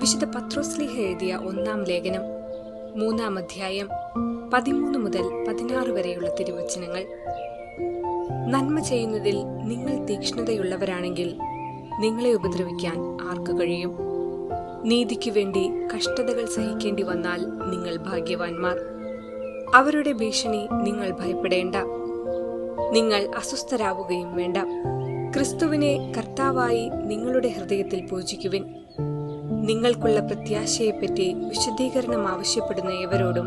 വിശുദ്ധ പത്രോസ്ലിഹ എഴുതിയ ഒന്നാം ലേഖനം മൂന്നാം അധ്യായം പതിമൂന്ന് മുതൽ പതിനാറ് വരെയുള്ള തിരുവചനങ്ങൾ. നന്മ ചെയ്യുന്നതിൽ നിങ്ങൾ തീക്ഷ്ണതയുള്ളവരാണെങ്കിൽ നിങ്ങളെ ഉപദ്രവിക്കാൻ ആർക്ക് കഴിയും? നീതിക്ക് വേണ്ടി കഷ്ടതകൾ സഹിക്കേണ്ടി വന്നാൽ നിങ്ങൾ ഭാഗ്യവാന്മാർ. അവരുടെ ഭീഷണി നിങ്ങൾ ഭയപ്പെടേണ്ട. നിങ്ങൾ അസ്വസ്ഥരാവുകയും വേണ്ട. ക്രിസ്തുവിനെ കർത്താവായി നിങ്ങളുടെ ഹൃദയത്തിൽ പൂജിക്കുവിൻ. നിങ്ങൾക്കുള്ള പ്രത്യാശയെപ്പറ്റി വിശദീകരണം ആവശ്യപ്പെടുന്ന ഏവരോടും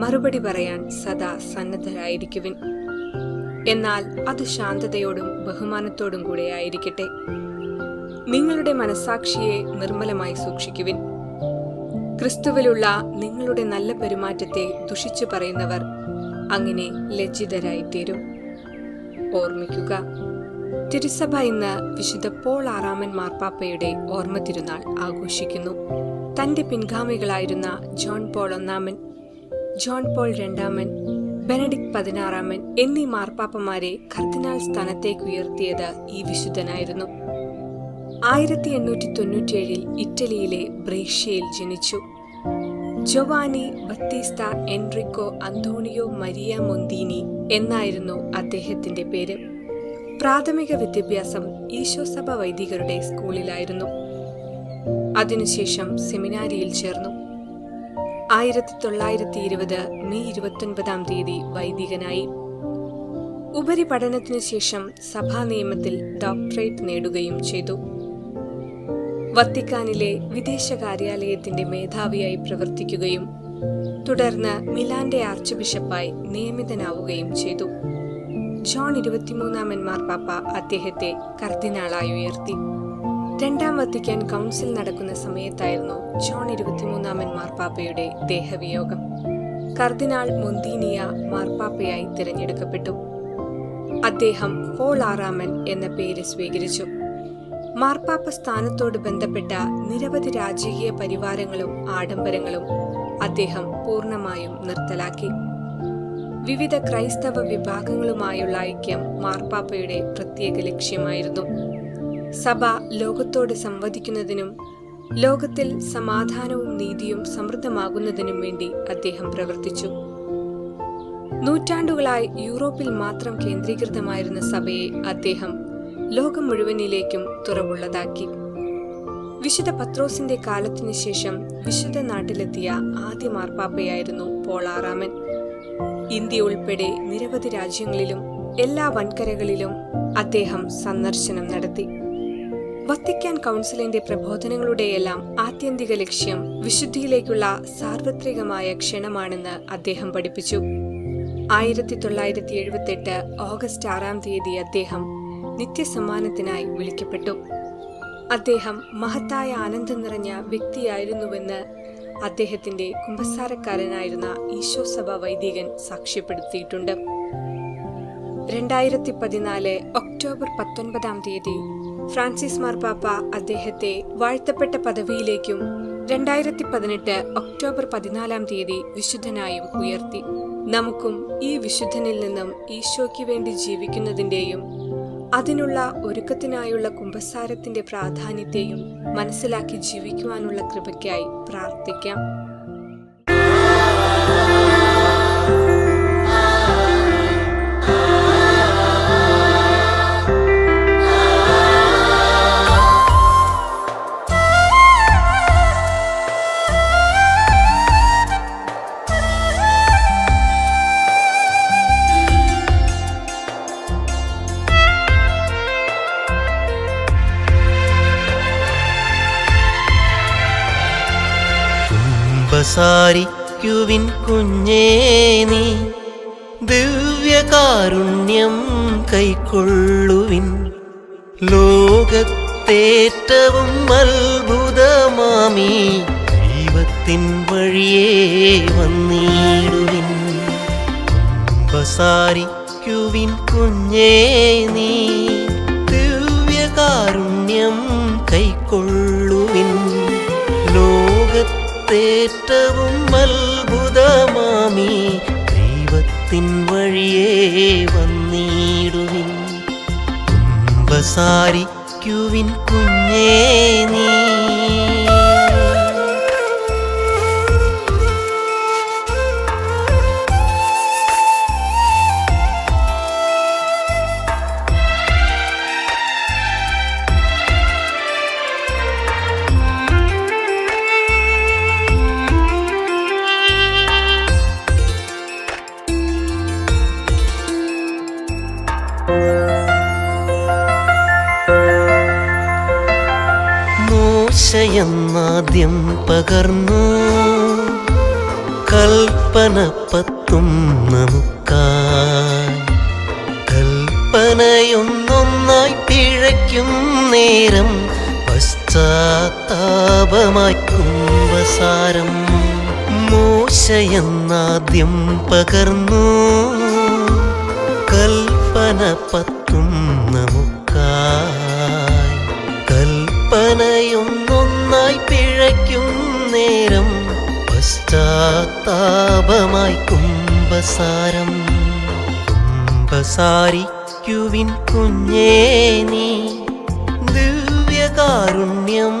മറുപടി പറയാൻ സദാ സന്നദ്ധരായിരിക്കുവിൻ. എന്നാൽ അത് ശാന്തതയോടും ബഹുമാനത്തോടും കൂടെ ആയിരിക്കട്ടെ. നിങ്ങളുടെ മനസാക്ഷിയെ നിർമ്മലമായി സൂക്ഷിക്കുവിൻ. ക്രിസ്തുവിലുള്ള നിങ്ങളുടെ നല്ല പെരുമാറ്റത്തെ ദുഷിച്ചു പറയുന്നവർ അങ്ങനെ ലജ്ജിതരായിത്തീരും. ഓർമ്മിക്കുക തിരുസഭ ഇന്ന് വിശുദ്ധ പോൾ ആറാമൻ മാർപ്പാപ്പയുടെ ഓർമ്മ തിരുനാൾ ആഘോഷിക്കുന്നു. തന്റെ പിൻഗാമികളായിരുന്ന ജോൺ പോൾ ഒന്നാമൻ ജോൺ പോൾ രണ്ടാമൻ ബെനഡിക് പതിനാറാമൻ എന്നീ മാർപ്പാപ്പമാരെ കർദിനാൾ സ്ഥാനത്തേക്ക് ഉയർത്തിയത് ഈ വിശുദ്ധനായിരുന്നു. ആയിരത്തി എണ്ണൂറ്റി തൊണ്ണൂറ്റിയേഴിൽ ഇറ്റലിയിലെ ബ്രേഷ്യയിൽ ജനിച്ചു. Giovanni Battista Enrico Antonio Maria Montini എന്നായിരുന്നു അദ്ദേഹത്തിന്റെ പേര്. പ്രാഥമിക വിദ്യാഭ്യാസം ഈശോസഭ വൈദികരുടെ സ്കൂളിലായിരുന്നു. അതിനുശേഷം സെമിനാരിയിൽ ചേർന്നു. ആയിരത്തി തൊള്ളായിരത്തി ഇരുപത് മെയ് ഇരുപത്തൊൻപതാം തീയതി വൈദികനായി. ഉപരിപഠനത്തിനു ശേഷം സഭാ നിയമത്തിൽ ഡോക്ടറേറ്റ് നേടുകയും ചെയ്തു. വത്തിക്കാനിലെ വിദേശ കാര്യാലയത്തിന്റെ മേധാവിയായി പ്രവർത്തിക്കുകയും തുടർന്ന് മിലാന്റെ ആർച്ച് ബിഷപ്പായി നിയമിതനാവുകയും ചെയ്തു. ജോൺ ഇരുപത്തിമൂന്നാമൻ മാർപ്പാപ്പ അദ്ദേഹത്തെ കർദിനാളായി ഉയർത്തി. രണ്ടാം വത്തിക്കാൻ കൗൺസിൽ നടക്കുന്ന സമയത്തായിരുന്നു ജോൺ ഇരുപത്തിമൂന്നാമൻ മാർപ്പാപ്പയുടെ ദേഹവിയോഗം. കർദിനാൾ മൊന്തീനിയ മാർപ്പാപ്പയായി തിരഞ്ഞെടുക്കപ്പെട്ടു. അദ്ദേഹം പോൾ ആറാമൻ എന്ന പേര് സ്വീകരിച്ചു. മാർപ്പാപ്പ സ്ഥാനത്തോട് ബന്ധപ്പെട്ട നിരവധി രാജകീയ പരിവാരങ്ങളും ആഡംബരങ്ങളും അദ്ദേഹം പൂർണമായും നിർത്തലാക്കി. വിവിധ ക്രൈസ്തവ വിഭാഗങ്ങളുമായുള്ള ഐക്യം മാർപ്പാപ്പയുടെ പ്രത്യേക ലക്ഷ്യമായിരുന്നു. സഭ ലോകത്തോട് സംവദിക്കുന്നതിനും ലോകത്തിൽ സമാധാനവും നീതിയും സമൃദ്ധമാകുന്നതിനും വേണ്ടി അദ്ദേഹം പ്രവർത്തിച്ചു. നൂറ്റാണ്ടുകളായി യൂറോപ്പിൽ മാത്രം കേന്ദ്രീകൃതമായിരുന്ന സഭയെ അദ്ദേഹം ലോകം മുഴുവനിലേക്കും തുറവുള്ളതാക്കി. വിശുദ്ധ പത്രോസിന്റെ കാലത്തിനു ശേഷം വിശുദ്ധ നാട്ടിലെത്തിയ ആദ്യ മാർപ്പാപ്പയായിരുന്നു പോളാറാമൻ ഇന്ത്യ ഉൾപ്പെടെ നിരവധി രാജ്യങ്ങളിലും എല്ലാ വൻകരകളിലും അദ്ദേഹം സന്ദർശനം നടത്തി. വത്തിക്കാൻ കൗൺസിലിന്റെ പ്രബോധനങ്ങളുടെയെല്ലാം ആത്യന്തിക ലക്ഷ്യം വിശുദ്ധിയിലേക്കുള്ള സാർവത്രികമായ ക്ഷണമാണെന്ന് അദ്ദേഹം പഠിപ്പിച്ചു. ആയിരത്തി തൊള്ളായിരത്തി എഴുപത്തെട്ട് ഓഗസ്റ്റ് ആറാം തീയതി അദ്ദേഹം നിത്യസമ്മാനത്തിനായി വിളിക്കപ്പെട്ടു. അദ്ദേഹം മഹത്തായ ആനന്ദം നിറഞ്ഞ വ്യക്തിയായിരുന്നുവെന്ന് അദ്ദേഹത്തിന്റെ കുമ്പസാരക്കാരനായിരുന്ന ഈശോസഭ വൈദികൻ സാക്ഷ്യപ്പെടുത്തിയിട്ടുണ്ട്. രണ്ടായിരത്തി പതിനാല് ഒക്ടോബർ പത്തൊൻപതാം തീയതി ഫ്രാൻസിസ് മാർപ്പാപ്പ അദ്ദേഹത്തെ വാഴ്ത്തപ്പെട്ട പദവിയിലേക്കും രണ്ടായിരത്തി പതിനെട്ട് ഒക്ടോബർ പതിനാലാം തീയതി വിശുദ്ധനായും ഉയർത്തി. നമുക്കും ഈ വിശുദ്ധനിൽ നിന്നും ഈശോയ്ക്ക് വേണ്ടി ജീവിക്കുന്നതിന്റെയും അതിനുള്ള ഒരുക്കത്തിനായുള്ള കുംഭസാരത്തിന്റെ പ്രാധാന്യത്തെയും മനസ്സിലാക്കി ജീവിക്കുവാനുള്ള കൃപയ്ക്കായി പ്രാർത്ഥിക്കാം. കുമ്പസാരിക്കുവിൻ കുഞ്ഞേ നീ. ദിവ്യകാരുണ്യം കൈക്കൊള്ളുവിൻ. ലോകത്തേറ്റവും അത്ഭുതമാമി. ദൈവത്തിൻ വഴിയേ വന്നിടുവിൻ. പ്രസാരിക്കുവിൻ കുഞ്ഞേ നീ. ലോകത്തേറ്റവും അത്ഭുതമാമി ദൈവത്തിൻ വഴിയേ വന്നിടുവിൻ. കുമ്പസാരിക്കുവിൻ കുഞ്ഞേ നീ. മോശയെന്നാദ്യം പകർന്നു. കൽപ്പന പത്തും നമുക്കായി. കൽപ്പനയൊന്നൊന്നായി പിഴയ്ക്കും നേരം പശ്ചാത്താപമായി കുംഭസാരം. മോശയെന്നാദ്യം പകർന്നു. കൽപ്പന പത്തും പശ്ചാത്താപമായി കുംഭസാരം. കുംഭസാരിക്കുവിൻ കുഞ്ഞേ നീ ദിവ്യകാരുണ്യം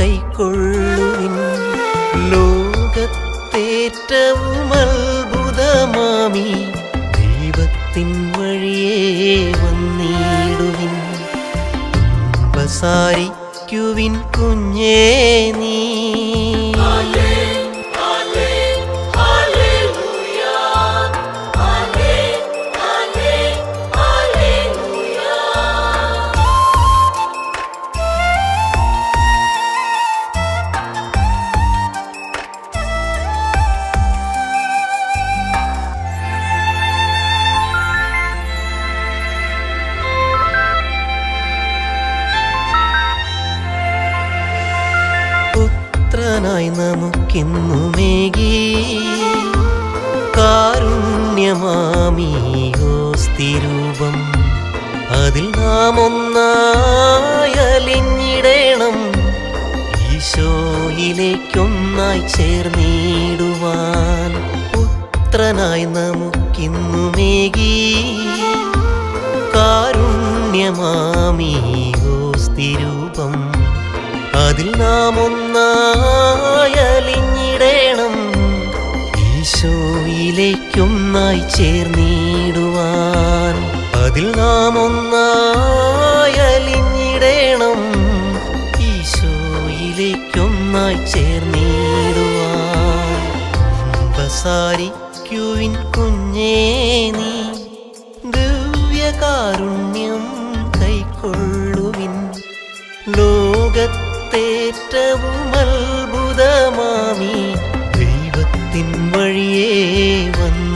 കൈക്കൊള്ളുവിൻ. ലോകത്തേറ്റവും അത്ഭുതമാമി ദൈവത്തിൻ വഴിയേ വന്നിടുവിൻ. കുംഭസാരിക്കുവിൻ കുഞ്ഞേ നീ പുത്രനായി നമുക്കിന്നുമേകി കാരുണ്യമാമീയോസ്തിരൂപം അതിൽ നാം ഒന്നായലിഞ്ഞിടേണം ഈശോയിലേക്കൊന്നായി ചേർന്നിടുവാൻ പുത്രനായി നമുക്കിന്നുമേകി കാരുണ്യമാമീയോസ്തിരൂപം അതിൽ നാം ഒന്നായലിഞ്ഞിടേണം. ഈശോയിലേക്കൊന്നായി ചേർന്നിടുവാൻ. അതിൽ നാം ഒന്നായലിഞ്ഞിടേണം. ഈശോയിലേക്കൊന്നായി ചേർന്നിടുവാൻ. കുഞ്ഞേ നീ ദിവ്യകാരുണ്യം ലോകത്തേറ്റവും അത്ഭുതമാമി ദൈവത്തിൻ വഴിയേ വന്നു